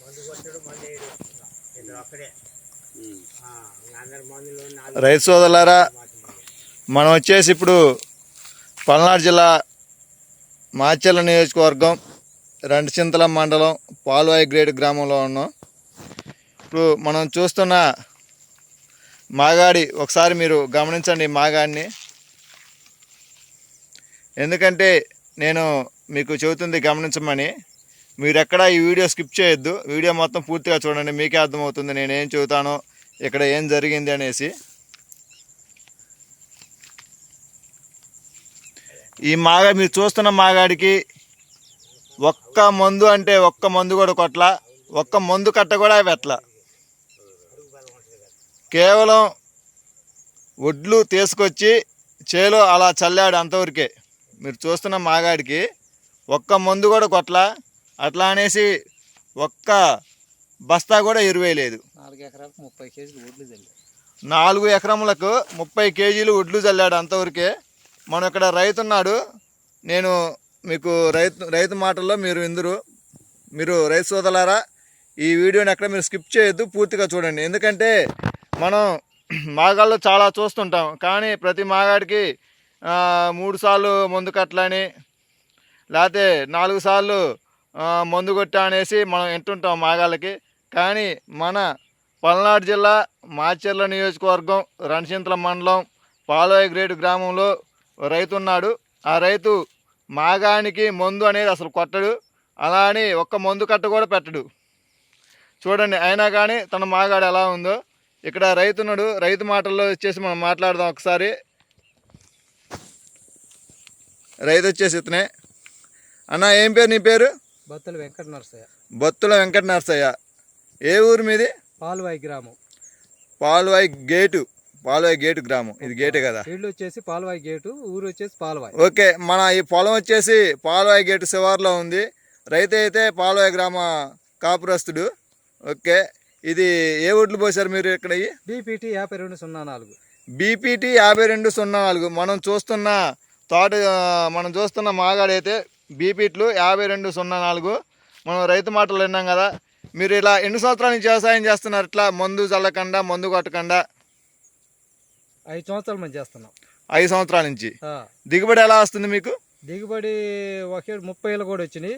మందు కొట్టడు మందు వేయడు. ఇద్దరు ఒక్కడే అందరి మందులు రైతు సోదరులారా మనం వచ్చేసి ఇప్పుడు పల్నాడు జిల్లా మాచెల్ల నియోజకవర్గం రెండచింతల మండలం పాల్వాయి గ్రేడ్ గ్రామంలో ఉన్నాం. ఇప్పుడు మనం చూస్తున్న మాగాడి ఒకసారి మీరు గమనించండి మాగాడిని. ఎందుకంటే నేను మీకు చెబుతుంది గమనించమని. మీరు ఎక్కడ ఈ వీడియో స్కిప్ చేయొద్దు. వీడియో మొత్తం పూర్తిగా చూడండి. మీకే అర్థమవుతుంది నేను ఏం చెబుతానో ఇక్కడ ఏం జరిగింది అనేసి. ఈ మాగా మీరు చూస్తున్న మాగాడికి ఒక్క మందు అంటే ఒక్క మందు కూడా కొట్ల. ఒక్క మందు కట్ట కూడా పెట్టల. కేవలం ఒడ్లు తీసుకొచ్చి చేలో అలా చల్లాడు అంతవరకే. మీరు చూస్తున్న మాగాడికి ఒక్క మందు కూడా కొట్ల. అట్లా అనేసి ఒక్క బస్తా కూడా ఎరువేయలేదు. నాలుగు ఎకరాలకు ముప్పై కేజీలు ఒడ్లు చల్లారు నాలుగు ఎకరములకు ముప్పై కేజీలు ఒడ్లు చల్లాడు అంతవరకే. మనం ఇక్కడ రైతు ఉన్నాడు నేను మీకు రైతు రైతు మాటల్లో మీరు ఇందురు మీరు రైతు సోదలారా ఈ వీడియోని ఎక్కడ మీరు స్కిప్ చేయొద్దు పూర్తిగా చూడండి. ఎందుకంటే మనం మాగాళ్ళు చాలా చూస్తుంటాం. కానీ ప్రతి మాగాడికి మూడు సార్లు మందు కట్టలని లేకపోతే నాలుగు సార్లు మందు కొట్టా అనేసి మనం వింటుంటాం మాగాళ్ళకి. కానీ మన పల్నాడు జిల్లా మాచర్ల నియోజకవర్గం రణచింతల మండలం పాలోయ గ్రేడ్ గ్రామంలో రైతు ఉన్నాడు ఆ రైతు మాగానికి మందు అనేది అసలు కొట్టడు. అలా అని ఒక్క మందు కట్ట కూడా పెట్టడు. చూడండి అయినా కానీ తన మాగాడు ఎలా ఉందో. ఇక్కడ రైతున్నాడు. రైతు మాటల్లో వచ్చేసి మనం మాట్లాడదాం ఒకసారి. రైతు వచ్చేసి ఇతనే. అన్న ఏం పేరు నీ పేరు? బత్తల వెంకట నరసయ్య బొత్తుల వెంకట నరసయ్య ఏ ఊరు మీది? పాల్వాయి గ్రామం. పాల్వాయి గేటు. పాల్వాయి గేటు గ్రామం. ఇది గేటే కదా? ఇల్లు వచ్చేసి పాల్వాయి గేటు ఊరు వచ్చేసి పాల్వాయి. ఓకే మన ఈ పొలం వచ్చేసి పాల్వాయి గేటు శివార్లో ఉంది. రైతు అయితే పాల్వాయి గ్రామ కాపురస్తుడు. ఓకే ఇది ఏ ఒడ్లు పోసారు మీరు ఇక్కడ? బీపీటీ యాభై రెండు సున్నా నాలుగు. బీపీటీ యాభై రెండు సున్నా నాలుగు. మనం చూస్తున్న తోట మనం చూస్తున్న మాగాడైతే బీపీట్లు యాభై రెండు సున్నా నాలుగు. మనం రైతు మాటలు విన్నాం కదా మీరు ఇలా ఎన్ని సంవత్సరాల నుంచి వ్యవసాయం చేస్తున్నారు? ఇట్లా మందు చల్లకుండా మందు కొట్టకుండా. ఐదు సంవత్సరాల మంది చేస్తున్నాం. ఐదు సంవత్సరాల నుంచి. దిగుబడి ఎలా వస్తుంది మీకు? దిగుబడి ఒకే ముప్పై ఏళ్ళు కూడా వచ్చినాయి.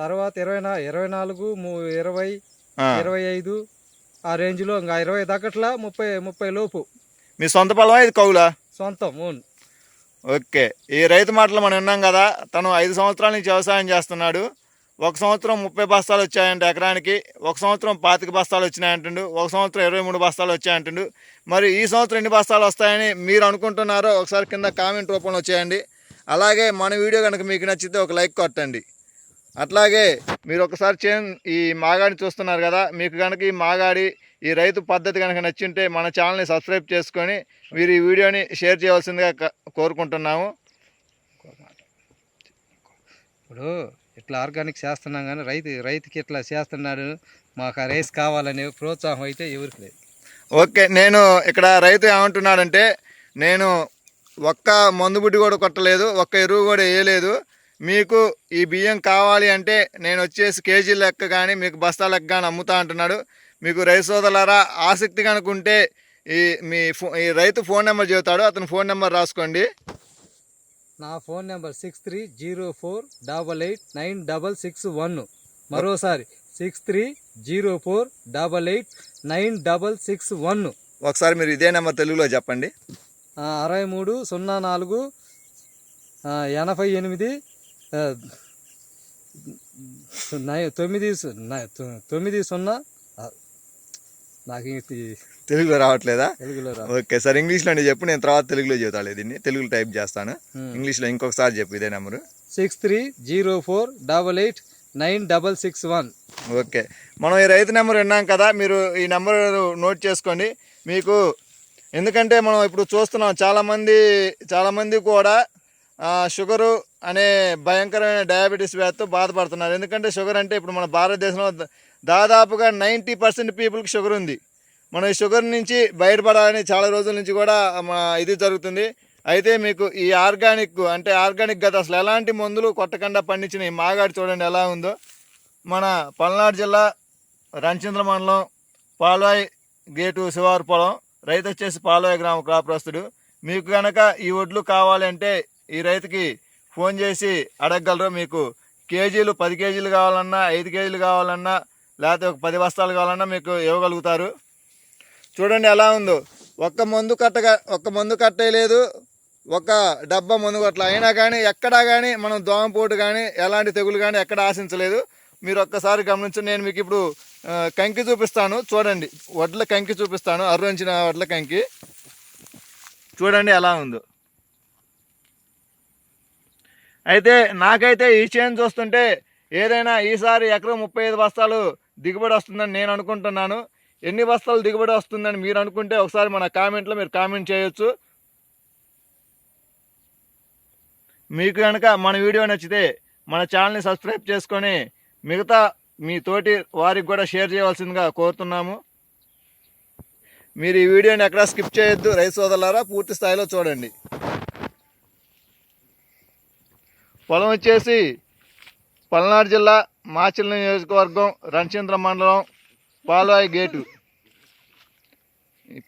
తర్వాత ఇరవై ఇరవై నాలుగు ఇరవై. ఇరవై ఐదు ఆ రేంజ్లో ఇంకా ఇరవై దక్కట్లా ముప్పై ముప్పై లోపు. మీ సొంత పొలమా? ఇది కౌలా? సొంతం ఓన్ ఓకే. ఈ రైతు మాటలు మనం విన్నాం కదా తను ఐదు సంవత్సరాల నుంచి వ్యవసాయం చేస్తున్నాడు. ఒక సంవత్సరం ముప్పై బస్తాలు వచ్చాయంట ఎకరానికి ఒక సంవత్సరం పాతిక బస్తాలు వచ్చినాయంటుండు ఒక సంవత్సరం ఇరవై మూడు బస్తాలు వచ్చాయంటుండు మరి ఈ సంవత్సరం ఎన్ని బస్తాలు వస్తాయని మీరు అనుకుంటున్నారో ఒకసారి కింద కామెంట్ రూపంలో చేయండి. అలాగే మన వీడియో కనుక మీకు నచ్చితే ఒక లైక్ కొట్టండి. అట్లాగే మీరు ఒకసారి చే ఈ మాగాడిని చూస్తున్నారు కదా మీకు కనుక ఈ మాగాడి ఈ రైతు పద్ధతి కనుక నచ్చింటే మన ఛానల్ని సబ్స్క్రైబ్ చేసుకొని మీరు ఈ వీడియోని షేర్ చేయవలసిందిగా కోరుకుంటున్నాము. ఇప్పుడు ఇట్లా ఆర్గానిక్ చేస్తున్నాం కానీ రైతు రైతుకి ఇట్లా చేస్తున్నాడు మాకు ఆ రైస్ కావాలనే ప్రోత్సాహం అయితే ఎవరికి లేదు. ఓకే నేను ఇక్కడ రైతు ఏమంటున్నాడంటే నేను ఒక్క మందు బుడ్డి కూడా కొట్టలేదు ఒక్క ఎరువు కూడా వేయలేదు మీకు ఈ బియ్యం కావాలి అంటే నేను వచ్చేసి కేజీ లెక్క కానీ మీకు బస్తా లెక్క కానీ అమ్ముతా అంటున్నాడు. మీకు రైతు సోదరులారా ఆసక్తి కనుకుంటే ఈ మీ ఫో ఈ రైతు ఫోన్ నెంబర్ చెబుతాడు. అతని ఫోన్ నెంబర్ రాసుకోండి. నా phone number six three zero four double eight nine double six one. మరోసారి six three zero four double eight nine double six one. ఒకసారి మీరు ఇదే నెంబర్ తెలుగులో చెప్పండి. అరవై మూడు సున్నా నాలుగు ఎనభై ఎనిమిది తొమ్మిది తొమ్మిది సున్నా నాకు తెలుగులో రావట్లేదా? తెలుగులో ఓకే సార్ ఇంగ్లీష్లోనే చెప్పు నేను తర్వాత తెలుగులో చెబుతాను దీన్ని. తెలుగులో టైప్ చేస్తాను. Hmm. ఇంగ్లీష్లో ఇంకొకసారి చెప్పు ఇదే number. Six three zero four double eight nine double six one. Okay. మనం ఈ రైతు నెంబర్ విన్నాం కదా మీరు ఈ నెంబర్ నోట్ చేసుకోండి. మీకు ఎందుకంటే మనం ఇప్పుడు చూస్తున్నాం చాలామంది చాలామంది కూడా షుగరు అనే భయంకరమైన డయాబెటీస్ వ్యాధితో బాధపడుతున్నారు. ఎందుకంటే షుగర్ అంటే ఇప్పుడు మన భారతదేశంలో దాదాపుగా నైంటీ పర్సెంట్ పీపుల్కి షుగర్ ఉంది. మనం ఈ షుగర్ నుంచి బయటపడాలని చాలా రోజుల నుంచి కూడా ఇది జరుగుతుంది. అయితే మీకు ఈ ఆర్గానిక్ అంటే ఆర్గానిక్ గత అసలు ఎలాంటి మందులు కొట్టకుండా పండించిన ఈ మాగాడి చూడండి ఎలా ఉందో. మన పల్నాడు జిల్లా రణచంద్ర మండలం పాల్వాయి గేటు శివారు పొలం రైతు వచ్చేసి పాల్వాయి గ్రామ క్రాప్రస్తుడు మీకు కనుక ఈ వడ్లు కావాలంటే ఈ రైతుకి ఫోన్ చేసి అడగగలరు మీకు. కేజీలు పది కేజీలు కావాలన్నా ఐదు కేజీలు కావాలన్నా లేకపోతే ఒక పది బస్తాలు కావాలన్నా మీకు ఇవ్వగలుగుతారు. చూడండి ఎలా ఉందో. ఒక్క మందు కట్టగా ఒక్క మందు కట్టేయలేదు. ఒక డబ్బా మందు కొట్ల అయినా కానీ ఎక్కడా కానీ మనం దోమపోటు కానీ ఎలాంటి తెగులు కానీ ఎక్కడ ఆశించలేదు. మీరు ఒక్కసారి గమనించి నేను మీకు ఇప్పుడు కంకి చూపిస్తాను. చూడండి. వడ్ల కంకి చూపిస్తాను. అర్రంచిన వడ్ల కంకి. చూడండి ఎలా ఉందో. అయితే నాకైతే ఈ చేను చూస్తుంటే ఏదైనా ఈసారి ఎకరం ముప్పై ఐదు బస్తాలు దిగుబడి వస్తుందని నేను అనుకుంటున్నాను. ఎన్ని బస్తాలు దిగుబడి వస్తుందని మీరు అనుకుంటే ఒకసారి మన కామెంట్లో మీరు కామెంట్ చేయొచ్చు. మీకు కనుక మన వీడియో నచ్చితే మన ఛానల్ని సబ్స్క్రైబ్ చేసుకొని మిగతా మీ తోటి వారికి కూడా షేర్ చేయవలసిందిగా కోరుతున్నాము. మీరు ఈ వీడియోని ఎక్కడా స్కిప్ చేయొద్దు. రైతు సోదరులారా పూర్తి స్థాయిలో చూడండి. పొలం వచ్చేసి పల్నాడు జిల్లా మాచిల్ల నియోజకవర్గం రణచంద్ర మండలం పాల్వాయి గేటు.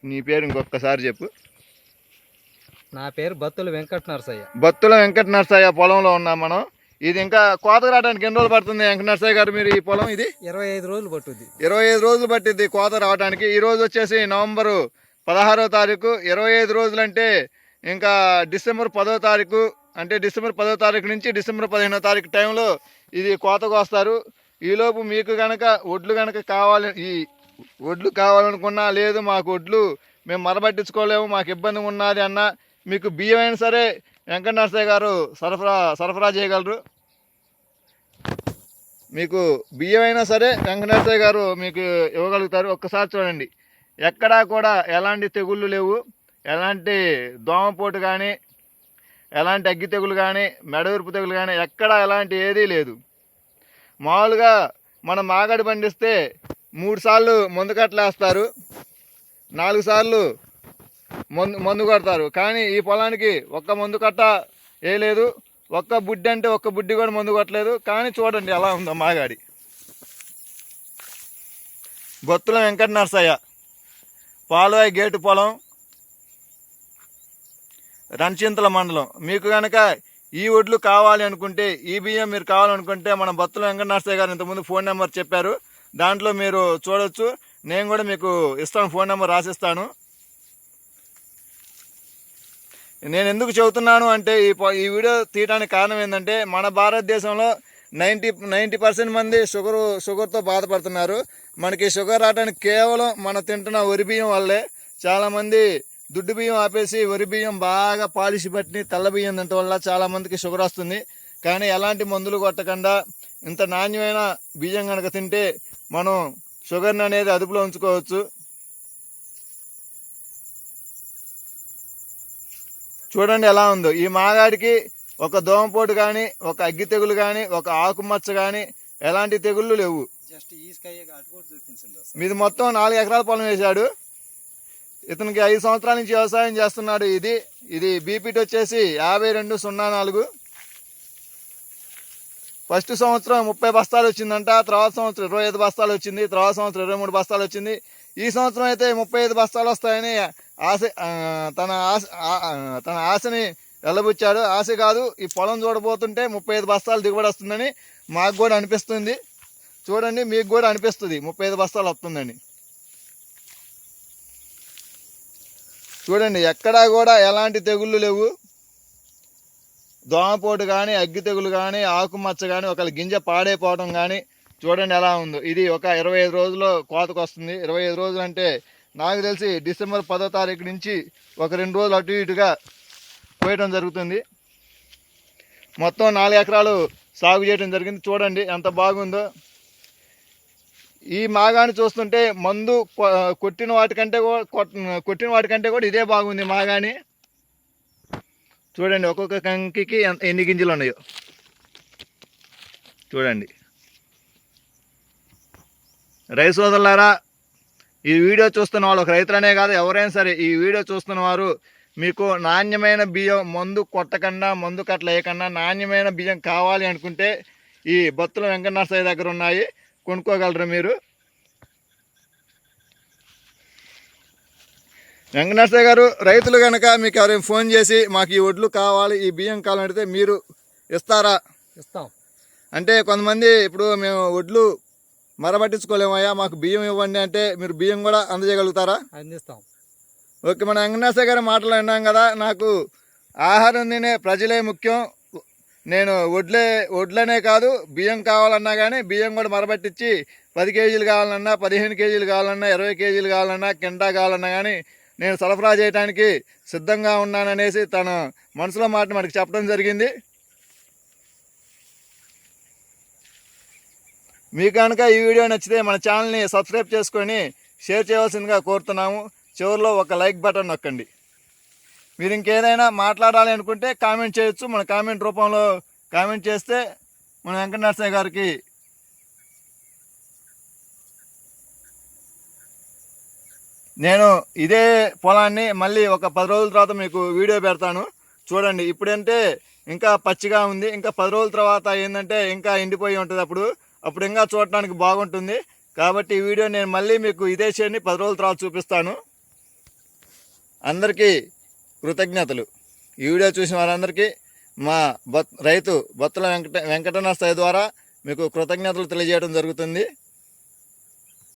నీ పేరు ఇంకొకసారి చెప్పు. నా పేరు బత్తుల వెంకట నరసయ్య బత్తుల వెంకట నరసయ్య పొలంలో ఉన్నాం మనం. ఇది ఇంకా కోతకు రావడానికి ఎన్ని రోజులు పడుతుంది వెంకట నరసయ్య గారు మీరు ఈ పొలం ఇది? ఇరవై ఐదు రోజులు పట్టుద్ది. ఇరవై ఐదు రోజులు పట్టింది కోత రావడానికి. ఈ రోజు వచ్చేసి నవంబరు పదహారో తారీఖు. ఇరవై ఐదు రోజులు అంటే ఇంకా డిసెంబర్ పదో తారీఖు అంటే డిసెంబర్ పదో తారీఖు నుంచి డిసెంబర్ పదిహేనో తారీఖు టైంలో ఇది కోతకు వస్తారు. ఈలోపు మీకు కనుక ఒడ్లు కనుక కావాలి ఈ ఒడ్లు కావాలనుకున్నా లేదు మాకు ఒడ్లు మేము మరబట్టించుకోలేము మాకు ఇబ్బంది ఉన్నది అన్న మీకు బియ్యం అయినా సరే వెంకట నరసయ్య గారు సరఫరా సరఫరా చేయగలరు. మీకు బియ్యం అయినా సరే వెంకటేశ్వర గారు మీకు ఇవ్వగలుగుతారు. ఒక్కసారి చూడండి. ఎక్కడా కూడా ఎలాంటి తెగుళ్ళు లేవు. ఎలాంటి దోమపోటు కానీ ఎలాంటి అగ్గి తెగులు కానీ మెడవిరుపు తెగులు కానీ ఎక్కడా ఎలాంటి ఏదీ లేదు. మామూలుగా మనం మాగాడి పండిస్తే మూడు సార్లు మందు కట్టలేస్తారు నాలుగు సార్లు మందు మందు కొడతారు. కానీ ఈ పొలానికి ఒక్క మందు కట్ట వేయలేదు ఒక్క బుడ్డి అంటే ఒక్క బుడ్డి కూడా మందు కొట్టలేదు. కానీ చూడండి ఎలా ఉందో మాగాడి. బొత్తుల వెంకట నరసయ్య పాలవాయి గేటు పొలం రణచింతల మండలం. మీకు కనుక ఈ ఒడ్లు కావాలి అనుకుంటే ఈ బియ్యం మీరు కావాలనుకుంటే మన బత్తుల వెంకటనాథయ్య గారు ఇంతకుముందు ఫోన్ నెంబర్ చెప్పారు. దాంట్లో మీరు చూడొచ్చు. నేను కూడా మీకు ఇస్తాను ఫోన్ నెంబర్ రాసిస్తాను. నేను ఎందుకు చెబుతున్నాను అంటే ఈ ప- ఈ వీడియో తీయడానికి కారణం ఏంటంటే మన భారతదేశంలో నైంటీ నైంటీ పర్సెంట్ మంది షుగర్ షుగర్తో బాధపడుతున్నారు. మనకి షుగర్ రావడానికి కేవలం మనం తింటున్న వరి బియ్యం వల్లే చాలామంది దుడ్డు బియ్యం ఆపేసి వరి బియ్యం బాగా పాలిష్ పట్టి తెల్ల బియ్యం తినటం వల్ల చాలా మందికి షుగర్ వస్తుంది. కానీ ఎలాంటి మందులు కొట్టకుండా ఇంత నాణ్యమైన బియ్యం కనుక తింటే మనం షుగర్ని అనేది అదుపులో ఉంచుకోవచ్చు. చూడండి ఎలా ఉందో. ఈ మాగాడికి ఒక దోమపోటు కానీ ఒక అగ్గి తెగులు కానీ ఒక ఆకుమచ్చ కానీ ఎలాంటి తెగుళ్ళు లేవు. మీది మొత్తం నాలుగు ఎకరాల పొలం వేశాడు. ఇతనికి ఐదు సంవత్సరాల నుంచి వ్యవసాయం చేస్తున్నాడు ఇది. ఇది బీపీటీ వచ్చేసి యాభై రెండు సున్నా నాలుగు. ఫస్ట్ సంవత్సరం ముప్పై బస్తాలు వచ్చిందంట తర్వాత సంవత్సరం ఇరవై ఐదు బస్తాలు వచ్చింది తర్వాత సంవత్సరం ఇరవై మూడు బస్తాలు వచ్చింది. ఈ సంవత్సరం అయితే ముప్పై ఐదు బస్తాలు వస్తాయని ఆశ తన ఆశ తన ఆశని వెళ్ళబుచ్చాడు ఆశ కాదు ఈ పొలం చూడబోతుంటే ముప్పై ఐదు బస్తాలు దిగుబడి వస్తుందని మాకు కూడా అనిపిస్తుంది. చూడండి మీకు కూడా అనిపిస్తుంది ముప్పై ఐదు బస్తాలు వస్తుందని. చూడండి ఎక్కడా కూడా ఎలాంటి తెగుళ్ళు లేవు. దోమపోటు కానీ అగ్గి తెగులు కానీ ఆకుమచ్చ కానీ ఒకళ్ళ గింజ పాడైపోవడం కానీ చూడండి ఎలా ఉందో. ఇది ఒక ఇరవై ఐదు రోజుల్లో కోతకు వస్తుంది ఇరవై ఐదు రోజులు అంటే నాకు తెలిసి డిసెంబర్ పదో తారీఖు నుంచి ఒక రెండు రోజులు అటు ఇటుగా కోయడం జరుగుతుంది. మొత్తం నాలుగు ఎకరాలు సాగు చేయడం జరిగింది. చూడండి ఎంత బాగుందో. ఈ మాగాని చూస్తుంటే మందు కొ- కొట్టిన వాటికంటే కూడా కొట్టిన వాటికంటే కూడా ఇదే బాగుంది మాగాని. చూడండి ఒక్కొక్క కంకికి ఎంత- ఎన్ని గింజలు ఉన్నాయో. చూడండి. రైతు సోదరులారా ఈ వీడియో చూస్తున్న వాళ్ళు ఒక రైతులనే కాదు ఎవరైనా సరే ఈ వీడియో చూస్తున్న వారు మీకు నాణ్యమైన బియ్యం మందు కొట్టకుండా మందు కట్ల వేయకుండా నాణ్యమైన బియ్యం కావాలి అనుకుంటే ఈ బత్తుల వెంకట నర్సయ్య దగ్గర ఉన్నాయి. కొనుక్కోగలరా మీరు? వెంకటేశ్వర గారు రైతులు కనుక మీకు ఎవరైనా ఫోన్ చేసి మాకు ఈ ఒడ్లు కావాలి ఈ బియ్యం కావాలంటే మీరు ఇస్తారా? ఇస్తాం. అంటే కొంతమంది ఇప్పుడు మేము ఒడ్లు మరబట్టించుకోలేమయ్యా మాకు బియ్యం ఇవ్వండి అంటే మీరు బియ్యం కూడా అందజేయగలుగుతారా? అందిస్తాం. ఓకే మన వెంకటేశ్వర గారు మాట్లాడినాం కదా నాకు ఆహారం తినే ప్రజలే ముఖ్యం నేను వడ్లే వడ్లనే కాదు బియ్యం కావాలన్నా కానీ బియ్యం కూడా మరబట్టించి పది కేజీలు కావాలన్నా పదిహేను కేజీలు కావాలన్నా ఇరవై కేజీలు కావాలన్నా కింటా కావాలన్నా కానీ నేను సరఫరా చేయడానికి సిద్ధంగా ఉన్నాననేసి తన మనసులో మాట మనకి చెప్పడం జరిగింది. మీకు కనుక ఈ వీడియో నచ్చితే మన ఛానల్ని సబ్స్క్రైబ్ చేసుకొని షేర్ చేయవలసిందిగా కోరుతున్నాము. చివరిలో ఒక లైక్ బటన్ నొక్కండి. మీరు ఇంకేదైనా మాట్లాడాలి అనుకుంటే కామెంట్ చేయొచ్చు. మన కామెంట్ రూపంలో కామెంట్ చేస్తే మన వెంకట నరసయ్య గారికి నేను ఇదే పొలాన్ని మళ్ళీ ఒక పది రోజుల తర్వాత మీకు వీడియో పెడతాను. చూడండి ఇప్పుడంటే ఇంకా పచ్చిగా ఉంది. ఇంకా పది రోజుల తర్వాత ఏంటంటే ఇంకా ఎండిపోయి ఉంటుంది అప్పుడు. అప్పుడు ఇంకా చూడటానికి బాగుంటుంది. కాబట్టి ఈ వీడియో నేను మళ్ళీ మీకు ఇదే చేయని పది రోజుల తర్వాత చూపిస్తాను. అందరికీ కృతజ్ఞతలు. ఈ వీడియో చూసిన వారందరికీ మా బత్ రైతు బత్తుల వెంకట వెంకటనరసయ్య ద్వారా మీకు కృతజ్ఞతలు తెలియజేయడం జరుగుతుంది.